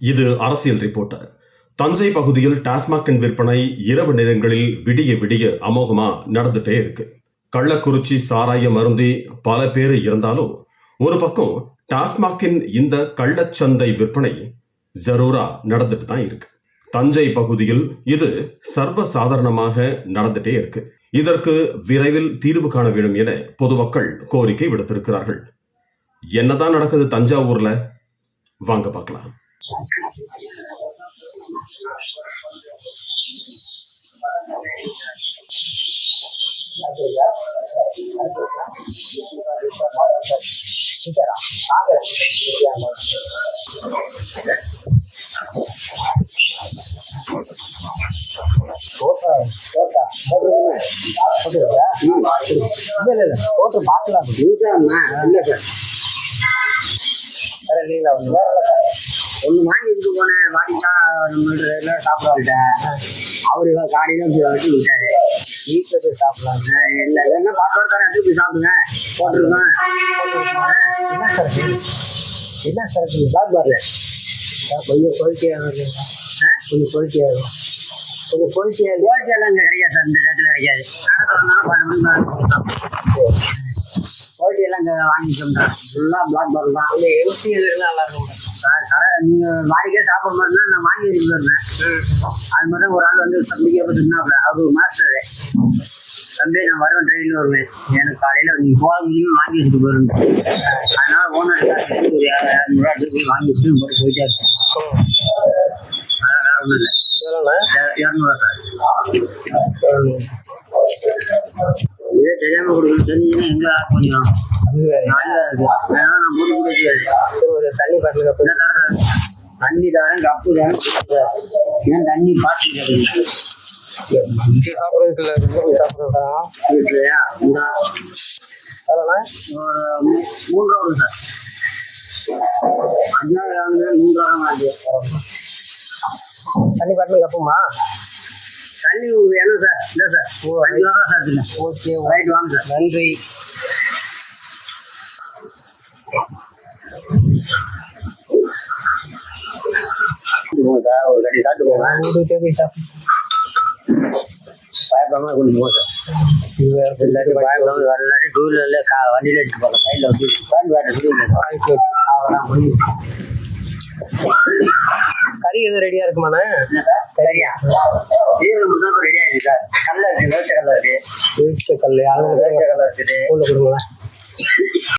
இது அரசியல் ரிப்போர்ட்டர் தஞ்சை பகுதியில் டாஸ்மாகின் விற்பனை இரவு நேரங்களில் விடிய விடிய அமோகமா நடந்துட்டே இருக்கு. கள்ளக்குறிச்சி சாராய மருந்தி பல பேர் இருந்தாலும் ஒரு பக்கம் டாஸ்மாகின் இந்த கள்ளச்சந்தை விற்பனை ஜரூரா நடந்துட்டு தான் இருக்கு. தஞ்சை பகுதியில் இது சர்வ சாதாரணமாக நடந்துட்டே இருக்கு. இதற்கு விரைவில் தீர்வு காண வேண்டும் என பொதுமக்கள் கோரிக்கை விடுத்திருக்கிறார்கள். என்னதான் நடக்குது தஞ்சாவூர்ல? வாங்க பார்க்கலாம். போட்டு பார்க்கலாம் நீங்களா ஒன்று வாங்கிட்டு போனேன் வாடிக்கா நம்ம சாப்பிட அவர் அவரு காலையில போய் வச்சு விட்டாரு. வீட்டில் போய் சாப்பிடலாம் இல்லை என்ன பாட்டோட தரேன் எடுத்து போய் சாப்பிடுங்க? போட்டுருக்கேன் என்ன சரக்கு? என்ன சரக்கு? பாத் பாரு கொஞ்சம் குவாலிட்டியாக கொஞ்சம் குவாலிட்டியாக கொஞ்சம் குவாலிட்டியாக குவாலிட்டியெல்லாம் கிடையாது சார் இந்த இடத்துல கிடைக்காது. குவாலிட்டி எல்லாம் இங்கே வாங்கிக்கோங்க ஃபுல்லாக பிளாக் பார் தான். இந்த எம்சி நல்லா இருக்கும். சார் கடை நீங்கள் வாடிக்கை சாப்பிட்ற மாதிரினா நான் வாங்கி வருவேன். அது மாதிரி ஒரு ஆள் வந்து தம்பிக்கு பார்த்துருந்தாப்புல அவர் மாஸ்டரு தம்பி நான் வருவேன் ட்ரெயினில் வருவேன். எனக்கு காலையில் நீங்கள் போக முடியுமே? வாங்கி வச்சுட்டு போயிருங்க அதனால ஓனர் ஒரு இரநூறுவா போய் வாங்கி வச்சுட்டு போட்டு போயிட்டே இருக்கேன். அதான் வேற ஒன்றும் இல்லை. இரநூறுவா சார். தெரியாம கொடுக்கணும். தெரிஞ்சுன்னா எங்க ஆஃப் பண்ணிக்கலாம் அதனால நான் போட்டு கூட வச்சுக்காது ஒரு தண்ணி பாட்டில் கப்பு. தரேன் தண்ணி தரேன் கப்பு தரேன். ஏன் தண்ணி பாட்டில் கேட்குறீங்க சாப்பிட்றதுக்கு இல்லை போய் சாப்பிட்றதா இந்த. மூ- மூன்று ரூபா சார். வாங்குறது மூன்று ரூபா தண்ணி பாட்டில் கப்புமா? தண்ணி வேணும் சார் இல்லை சார். அஞ்சு ரூபா சார் இருக்குங்க ஓகே ரைட் வாங்க சார். நன்றி. போங்க சார் ஒரு கட்டி சாப்பிட்டு போங்க. வீட்டுக்கிட்டே போய் சாப்பிட்டு பயப்படாம கொண்டு போங்க சார். இது வேற இல்லாட்டி பயப்படாம வேற இல்லாட்டி டூ வீலர்ல கா வண்டியில எடுத்து போகலாம் சைடில் வந்து பேண்ட் வேட்டை சொல்லி வாங்கிட்டு வந்து. அவ்வளோதான் முடியும் கறி எதுவும் ரெடியா இருக்குமாண்ணே? சரியா? ஈரல் மட்டும் தான் ரெடி ஆயிடுச்சு சார். கடலை இருக்கு வேச்ச இருக்கு வீட்டு கல் அது வேச்ச இருக்குது. உள்ள கொடுங்களேன்.